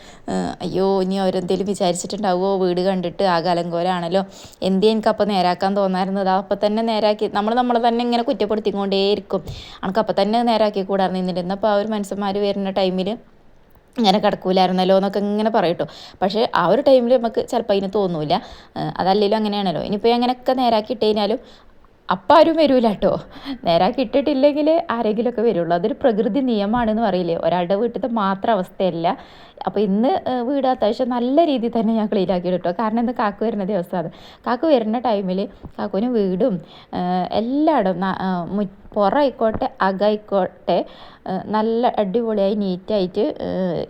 അയ്യോ ഇനി അവരെന്തെങ്കിലും വിചാരിച്ചിട്ടുണ്ടാവുമോ വീട് കണ്ടിട്ട് ആകെ അലങ്കോലാണല്ലോ. എന്തേ എനിക്കപ്പോൾ നേരാക്കാൻ തോന്നായിരുന്നത് അപ്പം തന്നെ നേരാക്കി നമ്മൾ നമ്മളെ തന്നെ ഇങ്ങനെ കുറ്റപ്പെടുത്തിക്കൊണ്ടേയിരിക്കും. എനിക്കപ്പം തന്നെ നേരാക്കി കൂടാറുണ്ട്. നിന്നിരുന്നു ആ ഒരു മനുഷ്യന്മാർ വരുന്ന ടൈമിൽ ഇങ്ങനെ കിടക്കൂലായിരുന്നല്ലോ എന്നൊക്കെ ഇങ്ങനെ പറയട്ടോ പക്ഷേ ആ ഒരു ടൈമിൽ നമുക്ക് ചിലപ്പോൾ അതിന് തോന്നൂല. ഏഹ് അതല്ലെങ്കിലും അങ്ങനെയാണല്ലോ. ഇനിയിപ്പോൾ അങ്ങനെയൊക്കെ നേരാക്കി ഇട്ട് കഴിഞ്ഞാലും അപ്പം ആരും വരൂല കേട്ടോ നേരാക്കി ഇട്ടിട്ടില്ലെങ്കിൽ ആരെങ്കിലുമൊക്കെ വരുള്ളൂ. അതൊരു പ്രകൃതി നിയമമാണെന്ന് പറയില്ലേ? ഒരാളുടെ വീട്ടിലത്തെ മാത്രം അവസ്ഥയല്ല. അപ്പോൾ ഇന്ന് വീട് അത്യാവശ്യം നല്ല രീതിയിൽ തന്നെ ഞാൻ ക്ലീൻ ആക്കി കേട്ടോ കാരണം ഇന്ന് കാക്കു വരുന്ന ദിവസമാണ്. കാക്കു വരുന്ന ടൈമിൽ കാക്കുവിന് വീടും എല്ലായിടും പുറമായിക്കോട്ടെ അകമായിക്കോട്ടെ നല്ല അടിപൊളിയായി നീറ്റായിട്ട്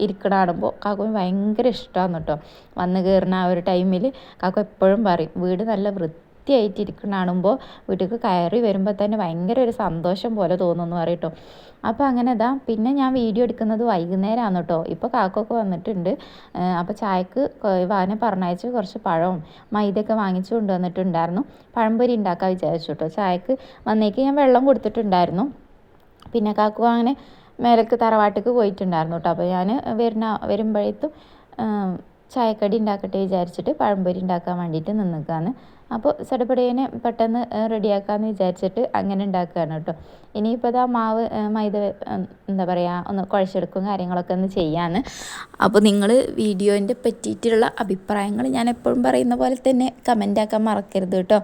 ഇരിക്കണ കാണുമ്പോൾ കാക്കുവിന് ഭയങ്കര ഇഷ്ടമാണ് കേട്ടോ. വന്ന് കയറുന്ന ആ ഒരു ടൈമിൽ കാക്കു എപ്പോഴും പറയും വീട് നല്ല വൃത്തിയായിട്ട് ഇരിക്കണ കാണുമ്പോൾ കയറി വരുമ്പോൾ തന്നെ ഭയങ്കര ഒരു സന്തോഷം പോലെ തോന്നുന്നു പറയട്ടോ അപ്പോൾ അങ്ങനെ ഇതാ പിന്നെ ഞാൻ വീഡിയോ എടുക്കുന്നത് വൈകുന്നേരമാണ് കേട്ടോ ഇപ്പോൾ കാക്കൊക്കെ വന്നിട്ടുണ്ട്. അപ്പോൾ ചായക്ക് വാനെ പറഞ്ഞയച്ച് കുറച്ച് പഴവും മൈദയൊക്കെ വാങ്ങിച്ചു കൊണ്ടുവന്നിട്ടുണ്ടായിരുന്നു. പഴംപൊരി ഉണ്ടാക്കാൻ വിചാരിച്ചു കേട്ടോ ചായക്ക് വന്നേക്ക് ഞാൻ വെള്ളം കൊടുത്തിട്ടുണ്ടായിരുന്നു. പിന്നെ കാക്കു അങ്ങനെ മേലക്ക് തറവാട്ടിക്ക് പോയിട്ടുണ്ടായിരുന്നു കേട്ടോ അപ്പോൾ ഞാൻ വരുന്ന വരുമ്പോഴേത്തും ചായക്കടി ഉണ്ടാക്കട്ടെ വിചാരിച്ചിട്ട് പഴംപൊരി ഉണ്ടാക്കാൻ വേണ്ടിയിട്ട് നിന്നിക്കാന്ന് അപ്പോൾ ചടപടേനെ പെട്ടെന്ന് റെഡിയാക്കാമെന്ന് വിചാരിച്ചിട്ട് അങ്ങനെ ഉണ്ടാക്കുകയാണ് കേട്ടോ. ഇനിയിപ്പോൾ ഇതാ മാവ് മൈദ എന്താ പറയുക ഒന്ന് കുഴച്ചെടുക്കും കാര്യങ്ങളൊക്കെ ഒന്ന് ചെയ്യാന്ന്. അപ്പോൾ നിങ്ങൾ വീഡിയോന്റെ പറ്റിയിട്ടുള്ള അഭിപ്രായങ്ങൾ ഞാൻ എപ്പോഴും പറയുന്ന പോലെ തന്നെ കമന്റ് ആക്കാൻ മറക്കരുത് കേട്ടോ.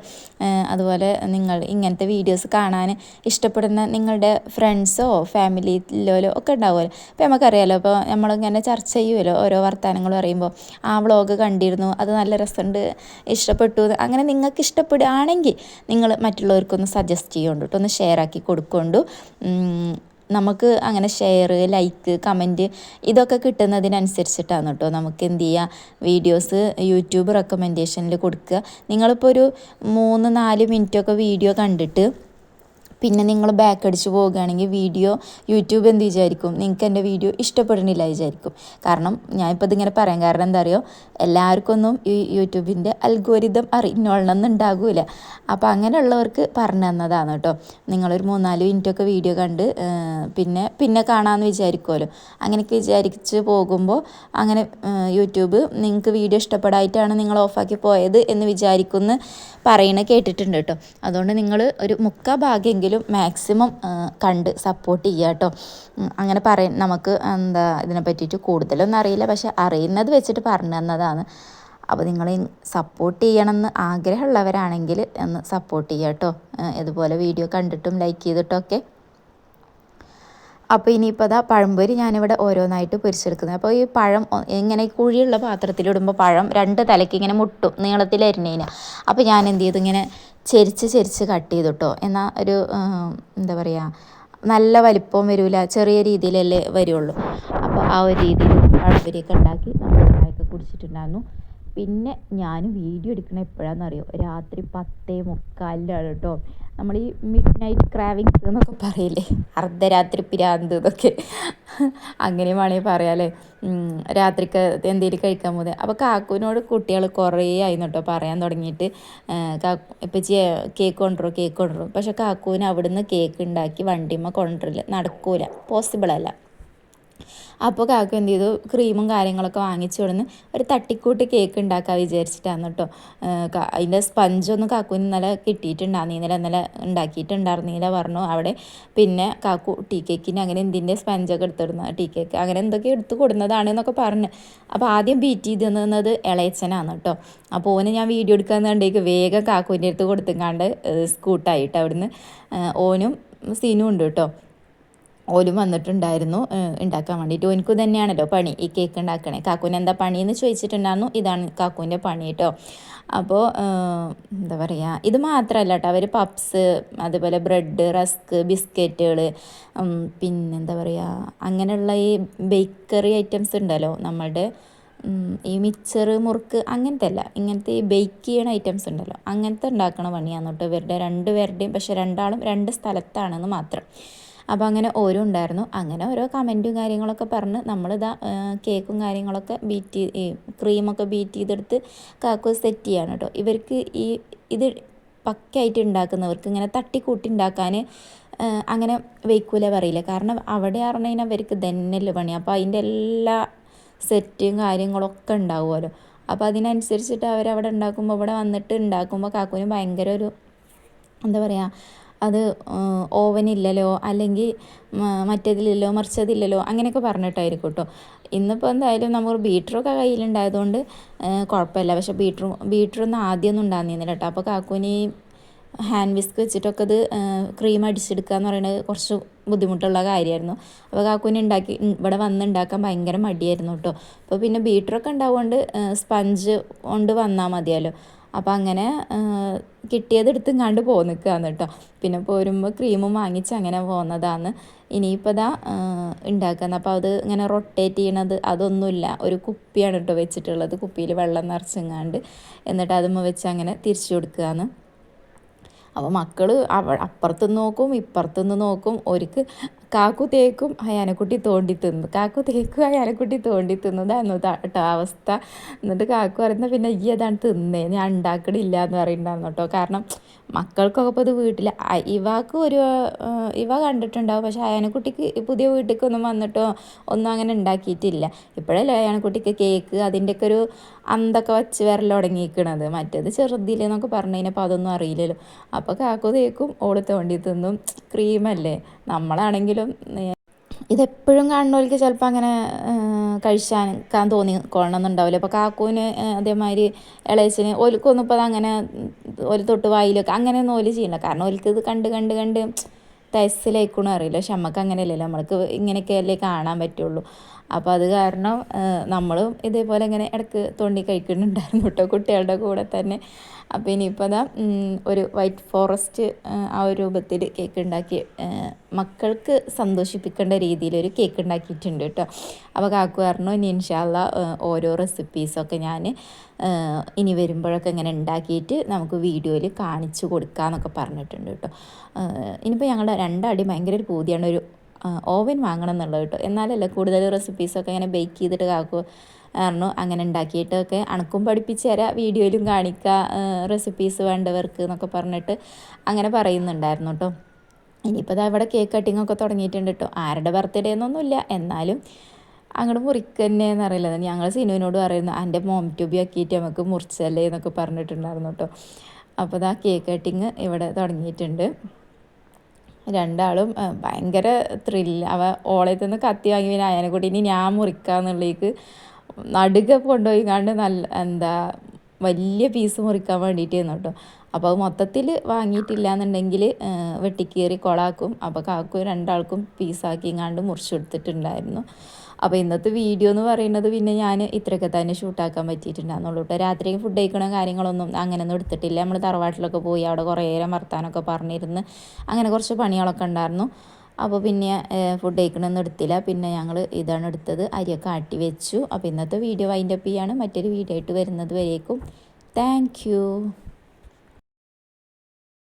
അതുപോലെ നിങ്ങൾ ഇങ്ങനത്തെ വീഡിയോസ് കാണാൻ ഇഷ്ടപ്പെടുന്ന നിങ്ങളുടെ ഫ്രണ്ട്സോ ഫാമിലിയിലോലോ ഒക്കെ ഉണ്ടാവുമല്ലോ. അപ്പോൾ നമുക്കറിയാമല്ലോ അപ്പോൾ നമ്മളിങ്ങനെ ചർച്ച ചെയ്യുമല്ലോ ഓരോ വർത്തമാനങ്ങൾ പറയുമ്പോൾ ആ വ്ളോഗ് കണ്ടിരുന്നു അത് നല്ല രസമുണ്ട് ഇഷ്ടപ്പെട്ടു അങ്ങനെ നിങ്ങൾക്ക് ഇഷ്ടപ്പെടുകയാണെങ്കിൽ നിങ്ങൾ മറ്റുള്ളവർക്കൊന്ന് സജസ്റ്റ് ചെയ്യുന്നുണ്ട് കേട്ടോ ഒന്ന് ഷെയർ ആക്കി കൊടുക്കൊണ്ടു. നമുക്ക് അങ്ങനെ ഷെയർ ലൈക്ക് കമന്റ് ഇതൊക്കെ കിട്ടുന്നതിനനുസരിച്ചിട്ടാണ് കേട്ടോ നമുക്ക് എന്ത് ചെയ്യുക വീഡിയോസ് യൂട്യൂബ് റെക്കമെൻഡേഷനിൽ കൊടുക്കുക. നിങ്ങളിപ്പോൾ ഒരു മൂന്ന് നാല് മിനിറ്റൊക്കെ വീഡിയോ കണ്ടിട്ട് പിന്നെ നിങ്ങൾ ബാക്ക് അടിച്ച് പോവുകയാണെങ്കിൽ വീഡിയോ യൂട്യൂബ് എന്ത് വിചാരിക്കും? നിങ്ങൾക്ക് എന്റെ വീഡിയോ ഇഷ്ടപ്പെടുന്നില്ല വിചാരിക്കും. കാരണം ഞാനിപ്പോൾ ഇതിങ്ങനെ പറയാൻ കാരണം എന്താ അറിയോ? എല്ലാവർക്കൊന്നും ഈ യൂട്യൂബിന്റെ അൽഗോരിതം അറിഞ്ഞോളണം ഉണ്ടാകില്ല അപ്പോൾ അങ്ങനെയുള്ളവർക്ക് പറഞ്ഞു തന്നതാണ് കേട്ടോ. നിങ്ങളൊരു മൂന്നാൽ മിനിറ്റൊക്കെ വീഡിയോ കണ്ട് പിന്നെ പിന്നെ കാണാമെന്ന് വിചാരിക്കുമല്ലോ അങ്ങനെയൊക്കെ വിചാരിച്ച് പോകുമ്പോൾ അങ്ങനെ യൂട്യൂബ് നിങ്ങൾക്ക് വീഡിയോ ഇഷ്ടപ്പെടായിട്ടാണ് നിങ്ങൾ ഓഫാക്കി പോയത് എന്ന് വിചാരിക്കുമെന്ന് പറയണ കേട്ടിട്ടുണ്ട് കേട്ടോ. അതുകൊണ്ട് നിങ്ങൾ ഒരു മുക്ക ഭാഗ്യമെങ്കിലും മാക്സിമം കണ്ട് സപ്പോർട്ട് ചെയ്യുക കേട്ടോ അങ്ങനെ പറയ. നമുക്ക് എന്താ ഇതിനെ പറ്റിയിട്ട് കൂടുതലൊന്നും അറിയില്ല. പക്ഷെ അറിയുന്നത് വെച്ചിട്ട് പറഞ്ഞു തന്നതാണ്. അപ്പോൾ നിങ്ങൾ സപ്പോർട്ട് ചെയ്യണമെന്ന് ആഗ്രഹമുള്ളവരാണെങ്കിൽ ഒന്ന് സപ്പോർട്ട് ചെയ്യുക കേട്ടോ ഇതുപോലെ വീഡിയോ കണ്ടിട്ടും ലൈക്ക് ചെയ്തിട്ടൊക്കെ അപ്പോൾ ഇനിയിപ്പോൾ അതാ പഴംപൊരി ഞാനിവിടെ ഓരോന്നായിട്ട് പൊരിച്ചെടുക്കുന്നത്. അപ്പോൾ ഈ പഴം ഇങ്ങനെ കുഴിയുള്ള പാത്രത്തിലിടുമ്പോൾ പഴം രണ്ട് തലയ്ക്ക് ഇങ്ങനെ മുട്ടും നീളത്തിൽ അപ്പോൾ ഞാൻ എന്ത് ചെയ്തു? ഇങ്ങനെ ചെരിച്ച് ചെരിച്ച് കട്ട് ചെയ്തു കേട്ടോ എന്നാൽ ഒരു എന്താ പറയുക നല്ല വലിപ്പവും വരില്ല ചെറിയ രീതിയിലല്ലേ വരുള്ളൂ. അപ്പോൾ ആ ഒരു രീതിയിൽ പഴംപൊരിയൊക്കെ ഉണ്ടാക്കി നമ്മൾ ചായയൊക്കെ കുടിച്ചിട്ടുണ്ടായിരുന്നു. പിന്നെ ഞാൻ വീഡിയോ എടുക്കണ എപ്പോഴാണെന്നറിയോ രാത്രി പത്തേ മുക്കാലിലാണ് കേട്ടോ. നമ്മൾ ഈ മിഡ് നൈറ്റ് ക്രാവിങ്സ് എന്നൊക്കെ പറയില്ലേ? അർദ്ധരാത്രി പിരാന്ത് എന്നൊക്കെ. അങ്ങനെ വേണമെങ്കിൽ പറയാമല്ലേ രാത്രിക്ക് എന്തെങ്കിലും കഴിക്കാൻ പോകുന്നത് അപ്പോൾ കാക്കുവിനോട് കുട്ടികൾ കുറേ ആയിരുന്നു കേട്ടോ പറയാൻ തുടങ്ങിയിട്ട്. കാക്കു ഇപ്പം കേക്ക് കൊണ്ടുവരും കേക്ക് കൊണ്ടുവരും. പക്ഷെ കാക്കുവിന് അവിടുന്ന് കേക്ക് ഉണ്ടാക്കി വണ്ടിമ്മ കൊണ്ടുവരില്ല. നടക്കൂല. പോസിബിൾ അല്ല. അപ്പോൾ കാക്കു എന്ത് ചെയ്തു? ക്രീമും കാര്യങ്ങളൊക്കെ വാങ്ങിച്ചു കൊടുന്ന് ഒരു തട്ടിക്കൂട്ട് കേക്ക് ഉണ്ടാക്കാൻ വിചാരിച്ചിട്ടാണ് കേട്ടോ അതിന്റെ സ്പഞ്ചൊന്നും കാക്കു ഇന്നലെ കിട്ടിയിട്ടുണ്ടായിരുന്നില്ല ഇന്നലെ ഉണ്ടാക്കിയിട്ടുണ്ടായിരുന്നില്ല പറഞ്ഞു. അവിടെ പിന്നെ കാക്കു ടീ കേക്കിന് അങ്ങനെ എന്തിന്റെ സ്പഞ്ചൊക്കെ എടുത്തിരുന്നു ടീ കേക്ക് അങ്ങനെ എന്തൊക്കെ എടുത്ത് കൊടുന്നതാണ് എന്നൊക്കെ പറഞ്ഞു. അപ്പോൾ ആദ്യം ബീറ്റ് ചെയ്ത് തന്നത് ഇളയച്ചനാണ് കേട്ടോ അപ്പോൾ ഓന് ഞാൻ വീഡിയോ എടുക്കാൻ കണ്ടേക്ക് വേഗം കാക്കുവിന്റെ അടുത്ത് കൊടുത്തും. കണ്ട് സ്കൂട്ടായിട്ട് അവിടുന്ന് ഓനും സീനും ഉണ്ട് കേട്ടോ ഓലും വന്നിട്ടുണ്ടായിരുന്നു ഉണ്ടാക്കാൻ വേണ്ടിയിട്ട്. ഓനിക്കും തന്നെയാണല്ലോ പണി ഈ കേക്ക് ഉണ്ടാക്കണേ. കാക്കുവിന് എന്താ പണിയെന്ന് ചോദിച്ചിട്ടുണ്ടായിരുന്നു ഇതാണ് കാക്കുവിന്റെ പണി കേട്ടോ അപ്പോൾ എന്താ പറയുക ഇത് മാത്രമല്ല കേട്ടോ അവർ പപ്സ് അതുപോലെ ബ്രെഡ് റസ്ക് ബിസ്ക്കറ്റുകൾ പിന്നെന്താ പറയുക അങ്ങനെയുള്ള ഈ ബേക്കറി ഐറ്റംസ് ഉണ്ടല്ലോ നമ്മളുടെ ഈ മിച്ചർ മുറുക്ക് അങ്ങനത്തെ അല്ല ഇങ്ങനത്തെ ഈ ബേക്ക് ചെയ്യണ ഐറ്റംസ് ഉണ്ടല്ലോ. അങ്ങനത്തെ ഉണ്ടാക്കണ പണിയാണ് കേട്ടോ ഇവരുടെ രണ്ട് പേരുടെയും പക്ഷേ രണ്ടാളും രണ്ട് സ്ഥലത്താണെന്ന് മാത്രം. അപ്പോൾ അങ്ങനെ ഓരോ ഉണ്ടായിരുന്നു. അങ്ങനെ ഓരോ കമന്റും കാര്യങ്ങളൊക്കെ പറഞ്ഞ് നമ്മളിതാ കേക്കും കാര്യങ്ങളൊക്കെ ബീറ്റ് ക്രീമൊക്കെ ബീറ്റ് ചെയ്തെടുത്ത് കാക്കു സെറ്റ് ചെയ്യാണ് കേട്ടോ ഇവർക്ക് ഈ ഇത് പക്കയായിട്ട് ഉണ്ടാക്കുന്നവർക്ക് ഇങ്ങനെ തട്ടിക്കൂട്ടി ഉണ്ടാക്കാൻ അങ്ങനെ വയ്ക്കൂല പറയില്ല. കാരണം അവിടെ പറഞ്ഞു കഴിഞ്ഞാൽ അവർക്ക് തന്നെയല്ലേ പണി. അപ്പോൾ അതിന്റെ എല്ലാ സെറ്റും കാര്യങ്ങളൊക്കെ ഉണ്ടാവുമല്ലോ. അപ്പോൾ അതിനനുസരിച്ചിട്ട് അവരവിടെ ഉണ്ടാക്കുമ്പോൾ ഇവിടെ വന്നിട്ട് ഉണ്ടാക്കുമ്പോൾ കാക്കുവിന് ഭയങ്കര ഒരു എന്താ പറയുക അത് ഓവനില്ലല്ലോ അല്ലെങ്കിൽ മറ്റേതില്ലല്ലോ മറിച്ചതില്ലല്ലോ അങ്ങനെയൊക്കെ പറഞ്ഞിട്ടായിരിക്കും കേട്ടോ ഇന്നിപ്പോൾ എന്തായാലും നമ്മൾ ബീറ്ററൊക്കെ കയ്യിലുണ്ടായതുകൊണ്ട് കുഴപ്പമില്ല. പക്ഷേ ബീറ്റർ ബീറ്ററൊന്നും ആദ്യമൊന്നും ഉണ്ടാകുന്നില്ല കേട്ടോ. അപ്പോൾ കാക്കൂനി ഹാൻഡ് വിസ്ക് വെച്ചിട്ടൊക്കെ അത് ക്രീം അടിച്ചെടുക്കുക എന്ന് പറയുന്നത് കുറച്ച് ബുദ്ധിമുട്ടുള്ള കാര്യമായിരുന്നു. അപ്പോൾ കാക്കൂനി ഉണ്ടാക്കി ഇവിടെ വന്ന് ഉണ്ടാക്കാൻ ഭയങ്കര മടിയായിരുന്നു കേട്ടോ. അപ്പോൾ പിന്നെ ബീറ്ററൊക്കെ ഉണ്ടാവുകൊണ്ട് സ്പഞ്ച് കൊണ്ട് വന്നാൽ മതിയല്ലോ. അപ്പോൾ അങ്ങനെ കിട്ടിയത് എടുത്തും കണ്ട് നിൽക്കുകയാണ് കേട്ടോ. പിന്നെ പോരുമ്പോൾ ക്രീമും വാങ്ങിച്ച് അങ്ങനെ പോകുന്നതാണ് ഇനിയിപ്പോൾ ഇതാ ഉണ്ടാക്കുന്നത് അപ്പോൾ അത് ഇങ്ങനെ റൊട്ടേറ്റ് ചെയ്യണത് അതൊന്നുമില്ല. ഒരു കുപ്പിയാണ് കേട്ടോ വെച്ചിട്ടുള്ളത്. കുപ്പിയിൽ വെള്ളം നിറച്ചെങ്ങാണ്ട്. എന്നിട്ട് അതുമ്മ വെച്ച് അങ്ങനെ തിരിച്ചു കൊടുക്കുകയാണ് അപ്പോൾ മക്കൾ അവ അപ്പുറത്തുനിന്ന് നോക്കും ഇപ്പുറത്തുനിന്ന് നോക്കും. ഒരുക്ക് കാക്കു തേക്കും അയാനക്കുട്ടി തോണ്ടി തിന്നു. കാക്കു തേക്കും അയാനക്കുട്ടി തോണ്ടി തിന്നതായിരുന്നു കേട്ടോ അവസ്ഥ. എന്നിട്ട് കാക്കു പറയുന്നത് പിന്നെ ഈ അതാണ് തിന്നേ. ഞാൻ ഉണ്ടാക്കണില്ല എന്ന് പറയുന്നുണ്ടായിരുന്നു കേട്ടോ കാരണം മക്കൾക്കൊക്കെ ഇപ്പോൾ ഇത് വീട്ടിൽ ഇവാക്ക് ഒരു ഇവ കണ്ടിട്ടുണ്ടാവും. പക്ഷേ അയാനക്കുട്ടിക്ക് പുതിയ വീട്ടിലേക്കൊന്നും വന്നിട്ടോ ഒന്നും അങ്ങനെ ഉണ്ടാക്കിയിട്ടില്ല. ഇപ്പോഴല്ലേ അയാനക്കുട്ടിക്ക് കേക്ക് അതിന്റെയൊക്കെ ഒരു അന്തൊക്കെ വച്ച് വരൽ തുടങ്ങിയിരിക്കണത് മറ്റേത് ചെറുതിലെന്നൊക്കെ പറഞ്ഞു കഴിഞ്ഞപ്പോൾ അതൊന്നും അറിയില്ലല്ലോ. അപ്പോൾ കാക്കു തേക്കും ഓൾ തോണ്ടി തിന്നും. ക്രീമല്ലേ? നമ്മളാണെങ്കിലും ഇതെപ്പോഴും കാണുന്നവർക്ക് ചിലപ്പോൾ അങ്ങനെ കഴിച്ചാൻ തോന്നി കൊള്ളണമെന്നുണ്ടാവില്ല. അപ്പോൾ കാക്കൂന് അതേമാതിരി ഇളയച്ചന് ഓൽക്കൊന്നും ഇപ്പോൾ അങ്ങനെ ഒരു തൊട്ട് വായിലൊക്കെ അങ്ങനെയൊന്നും ഓൽ ചെയ്യണ്ട കാരണം ഓലിക്ക് ഇത് കണ്ട് കണ്ട് കണ്ട് തയസ്സിലേക്കണോ അറിയില്ല. പക്ഷെ നമുക്ക് അങ്ങനെയല്ലല്ലോ. നമ്മൾക്ക് ഇങ്ങനെയൊക്കെ അല്ലേ കാണാൻ പറ്റുള്ളൂ. അപ്പോൾ അത് കാരണം നമ്മളും ഇതേപോലെ ഇങ്ങനെ ഇടയ്ക്ക് തോണ്ടി കഴിക്കുന്നുണ്ടായിരുന്നു കേട്ടോ കുട്ടികളുടെ കൂടെ തന്നെ. അപ്പോൾ ഇനിയിപ്പോൾ അതാ ഒരു വൈറ്റ് ഫോറസ്റ്റ് ആ ഒരു രൂപത്തിൽ കേക്ക് ഉണ്ടാക്കി മക്കൾക്ക് സന്തോഷിപ്പിക്കേണ്ട രീതിയിലൊരു കേക്ക് ഉണ്ടാക്കിയിട്ടുണ്ട് കേട്ടോ അപ്പോൾ കാക്കു പറഞ്ഞു ഇനി ഇൻഷാല്ല ഓരോ റെസിപ്പീസൊക്കെ ഞാൻ ഇനി വരുമ്പോഴൊക്കെ ഇങ്ങനെ ഉണ്ടാക്കിയിട്ട് നമുക്ക് വീഡിയോയിൽ കാണിച്ചു കൊടുക്കാമെന്നൊക്കെ പറഞ്ഞിട്ടുണ്ട് കേട്ടോ ഇനിയിപ്പോൾ ഞങ്ങളുടെ രണ്ടടി ഭയങ്കര ഒരു പൂതിയാണ്. ഒരു ഓവൻ വാങ്ങണം എന്നുള്ളത് കേട്ടോ എന്നാലല്ലേ കൂടുതൽ റെസിപ്പീസൊക്കെ ഇങ്ങനെ ബേക്ക് ചെയ്തിട്ട് കാക്കു പറഞ്ഞു അങ്ങനെ ഉണ്ടാക്കിയിട്ടൊക്കെ അണക്കും പഠിപ്പിച്ച് തരാം വീഡിയോയിലും കാണിക്കുക റെസിപ്പീസ് വേണ്ടവർക്ക് എന്നൊക്കെ പറഞ്ഞിട്ട് അങ്ങനെ പറയുന്നുണ്ടായിരുന്നു കേട്ടോ ഇനിയിപ്പോൾ ദാ ഇവിടെ കേക്ക് കട്ടിംഗ് ഒക്കെ തുടങ്ങിയിട്ടുണ്ട് കേട്ടോ ആരുടെ ബർത്ത്ഡേ എന്നൊന്നുമില്ല എന്നാലും അങ്ങോട്ട് മുറിക്കന്നെ എന്നറിയില്ല. ഞങ്ങൾ സിനുവിനോട് പറയുന്നു എന്റെ മോം ട്യൂബി ആക്കിയിട്ട് നമുക്ക് മുറിച്ചല്ലേ എന്നൊക്കെ പറഞ്ഞിട്ടുണ്ടായിരുന്നു കേട്ടോ അപ്പോൾ ദാ കേക്ക് കട്ടിങ് ഇവിടെ തുടങ്ങിയിട്ടുണ്ട്. രണ്ടാളും ഭയങ്കര ത്രില്ല അവ ഓളത്തിൽ നിന്ന് കത്തി വാങ്ങി പിന്നെ അയനെ കൂടി ഇനി ഞാൻ മുറിക്കാന്നുള്ളേക്ക് നടുക കൊണ്ടുപോയി കണ്ട് നല്ല എന്താ വലിയ പീസ് മുറിക്കാൻ വേണ്ടിയിട്ടായിരുന്നു കേട്ടോ. അപ്പോൾ അത് മൊത്തത്തിൽ വാങ്ങിയിട്ടില്ല എന്നുണ്ടെങ്കിൽ വെട്ടിക്കീറി കൊളാക്കും. അപ്പോൾ കാക്കും രണ്ടാൾക്കും പീസാക്കി കണ്ട് മുറിച്ചെടുത്തിട്ടുണ്ടായിരുന്നു അപ്പോൾ ഇന്നത്തെ വീഡിയോ എന്ന് പറയുന്നത് പിന്നെ ഞാൻ ഇത്രയൊക്കെ തന്നെ ഷൂട്ടാക്കാൻ പറ്റിയിട്ടുണ്ടായിരുന്നുള്ളൂ കേട്ടോ. രാത്രി ഫുഡ് കഴിക്കണ കാര്യങ്ങളൊന്നും അങ്ങനെയൊന്നും എടുത്തിട്ടില്ല. നമ്മൾ തറവാട്ടിലൊക്കെ പോയി അവിടെ കുറേ നേരം വർത്താനമൊക്കെ പറഞ്ഞിരുന്ന് അങ്ങനെ കുറച്ച് പണികളൊക്കെ ഉണ്ടായിരുന്നു. അപ്പോൾ പിന്നെ ഫുഡ് കഴിക്കണമെന്ന് എടുത്തില്ല. പിന്നെ ഞങ്ങൾ ഇതാണ് എടുത്തത്. അരിയൊക്കെ ആട്ടി വെച്ചു. അപ്പോൾ ഇന്നത്തെ വീഡിയോ വൈൻഡപ്പ് ചെയ്യാണ്. മറ്റൊരു വീഡിയോ ആയിട്ട് വരുന്നത് വരേക്കും. താങ്ക്